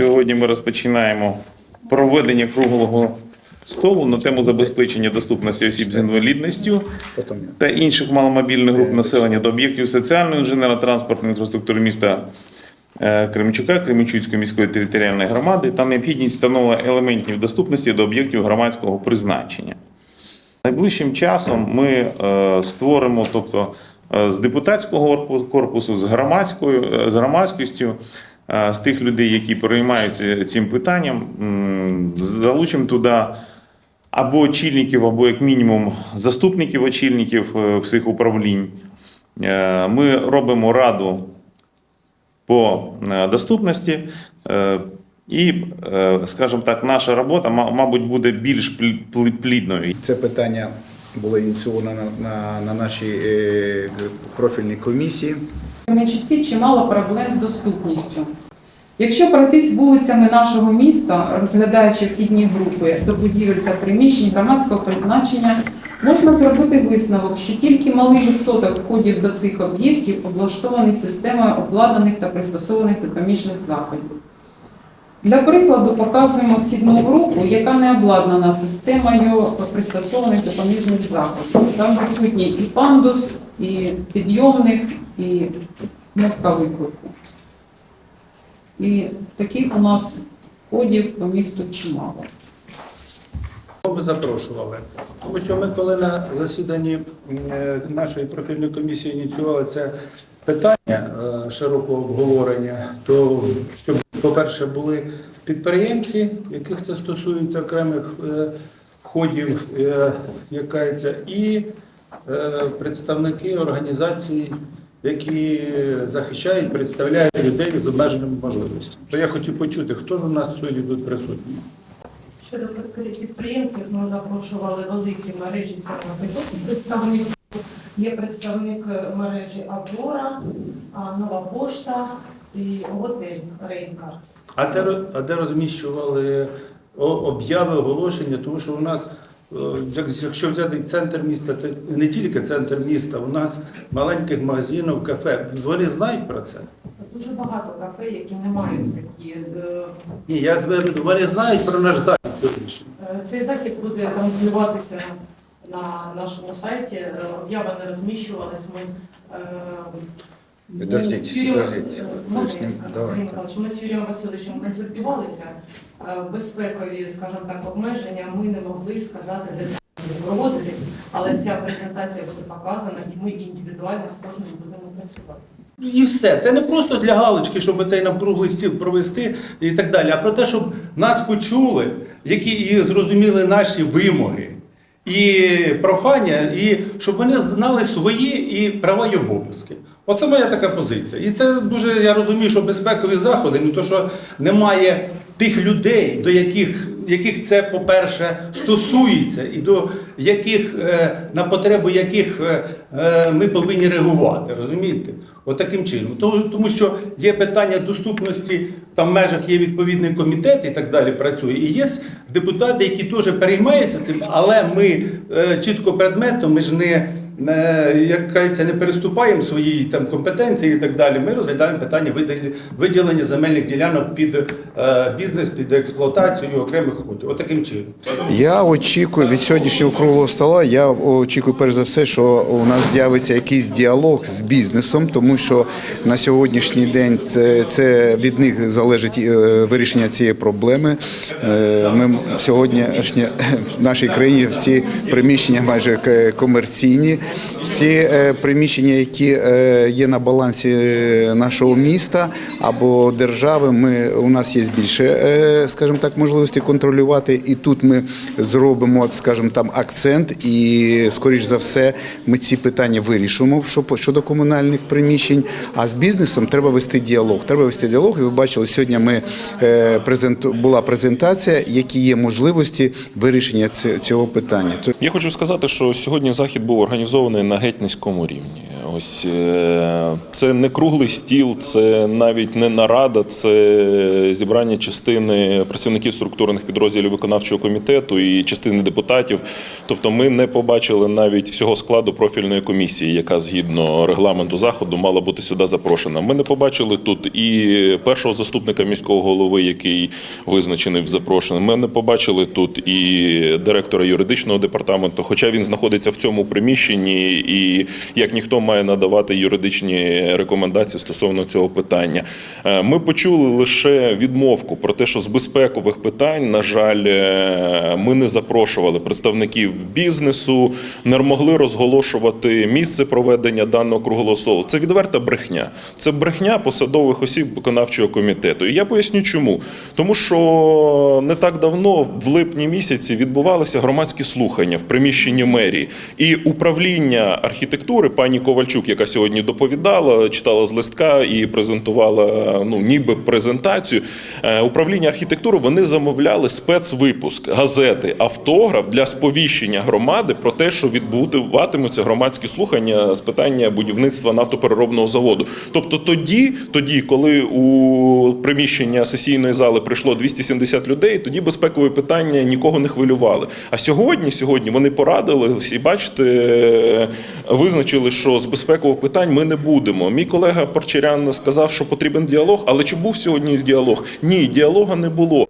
Сьогодні ми розпочинаємо проведення круглого столу на тему забезпечення доступності осіб з інвалідністю та інших маломобільних груп населення до об'єктів соціальної інженерно-транспортної інфраструктури міста е, Кременчука, Кременчуцької міської територіальної громади та необхідність встановлення елементів доступності до об'єктів громадського призначення. Найближчим часом ми е, створимо, тобто е, з депутатського корпусу, з громадською, з громадськістю, з тих людей, які переймаються цим питанням, залучимо туди або очільників, або як мінімум заступників очільників е, всіх управлінь. Е, Ми робимо раду по е, доступності. е, І, е, скажімо так, наша робота, мабуть, буде більш плі- плі- плідною. Це питання було ініційовано на, на, на нашій е, профільній комісії. Кременчуці чимало проблем з доступністю. Якщо пройтись вулицями нашого міста, розглядаючи вхідні групи до будівель та приміщень громадського призначення, можна зробити висновок, що тільки малий відсоток входів до цих об'єктів облаштований системою обладнаних та пристосованих допоміжних заходів. Для прикладу показуємо вхідну групу, яка не обладнана системою пристосованих допоміжних заходів. Там присутній і пандус, і підйомник, і кнопка виклику. І таких у нас ходів по місту чимало. Ми запрошували. Тому що ми, коли на засіданні нашої профільної комісії ініціювали це питання е, широкого обговорення, то щоб, по-перше, були підприємці, яких це стосується окремих е, входів, е, яка і представники організацій, які захищають, представляють людей з обмеженими можливостями. То я хотів почути, хто ж у нас сьогодні тут присутній. Щодо підприємців, ми запрошували великі мережі це представник. Є представник мережі Аврора, Нова Пошта і готель Рейнкардс. А де, а де розміщували обяви, оголошення? Тому що у нас, якщо взяти центр міста, то не тільки центр міста, у нас маленьких магазинів, кафе. Вони знають про це? Дуже багато кафе, які не мають такі. е, Ні, я зверну, вони знають про наш захід е, Цей захід буде транслюватися на нашому сайті. Е, Обяви не розміщувались. Ми е, Підождіть, з Юрієм- підождіть. можна я скажу, давайте. Михайлович, Ми з Юрієм Васильовичем консультувалися. Е, Безпекові, скажімо так, обмеження ми не могли сказати, де це буде проводитись, але ця презентація буде показана, і ми індивідуально з кожним будемо працювати. І все. Це не просто для галочки, щоб цей навкруглий стіл провести і так далі, а про те, щоб нас почули, які і зрозуміли наші вимоги і прохання, і щоб вони знали свої і права і обов'язки. Оце моя така позиція. І це дуже я розумію, що безпекові заходи, ну то що немає тих людей, до яких, яких це, по-перше, стосується, і до яких е, на потребу яких е, е, ми повинні реагувати, розумієте? Отаким чином. Тому, що є питання доступності, там в межах є відповідний комітет і так далі працює. І є депутати, які теж переймаються цим, але ми чітко предметно, ми ж не. Е, Як кажеться, не переступаємо свої там компетенції і так далі. Ми розглядаємо питання виділення, земельних ділянок під е, бізнес, під експлуатацію окремих ходів. Отаким чином. Я очікую від сьогоднішнього круглого стола. Я очікую перш за все, що у нас з'явиться якийсь діалог з бізнесом, тому що на сьогоднішній день це, це від них залежить е, вирішення цієї проблеми. Е, Ми сьогодні в нашій країні всі приміщення майже комерційні, всі е, приміщення, які е, є на балансі е, нашого міста або держави. Ми у нас є більше, скажімо так, можливості контролювати. І тут ми зробимо, скажімо, там акцент, і скоріш за все, ми ці питання вирішимо щодо комунальних приміщень. А з бізнесом треба вести діалог. Треба вести діалог. І ви бачили, сьогодні ми була презентація, які є можливості вирішення цього питання. Я хочу сказати, що сьогодні захід був організований на геть низькому рівні. Ось. Е, Це не круглий стіл, це навіть не нарада, це зібрання частини працівників структурних підрозділів виконавчого комітету і частини депутатів. Тобто, ми не побачили навіть всього складу профільної комісії, яка згідно регламенту заходу мала бути сюди запрошена. Ми не побачили тут і першого заступника міського голови, який визначений в запрошенні. Ми не побачили тут і директора юридичного департаменту, хоча він знаходиться в цьому приміщенні і як ніхто має надавати юридичні рекомендації стосовно цього питання. Е, Ми почули лише відмовку про те, що з безпекових питань, на жаль, е, ми не запрошували представників бізнесу, не могли розголошувати місце проведення даного круглого столу. Це відверта брехня. Це брехня посадових осіб виконавчого комітету. І я поясню, чому. Тому що не так давно, в липні місяці, відбувалися громадські слухання в приміщенні мерії. І управління архітектури пані Ковальчук, яка сьогодні доповідала, читала з листка і презентувала ну ніби презентацію. е, Управління архітектури вони замовляли спецвипуск газети Автограф для сповіщення громади про те, що відбуватимуться громадські слухання з питання будівництва нафтопереробного заводу. Тобто тоді, тоді, коли у приміщення сесійної зали прийшло 270 людей, тоді безпекові питання нікого не хвилювали. А сьогодні, сьогодні вони порадились і бачите, е, визначили, що з безпекових питань ми не будемо. Мій колега Порчарян сказав, що потрібен діалог, але чи був сьогодні діалог? Ні, діалога не було.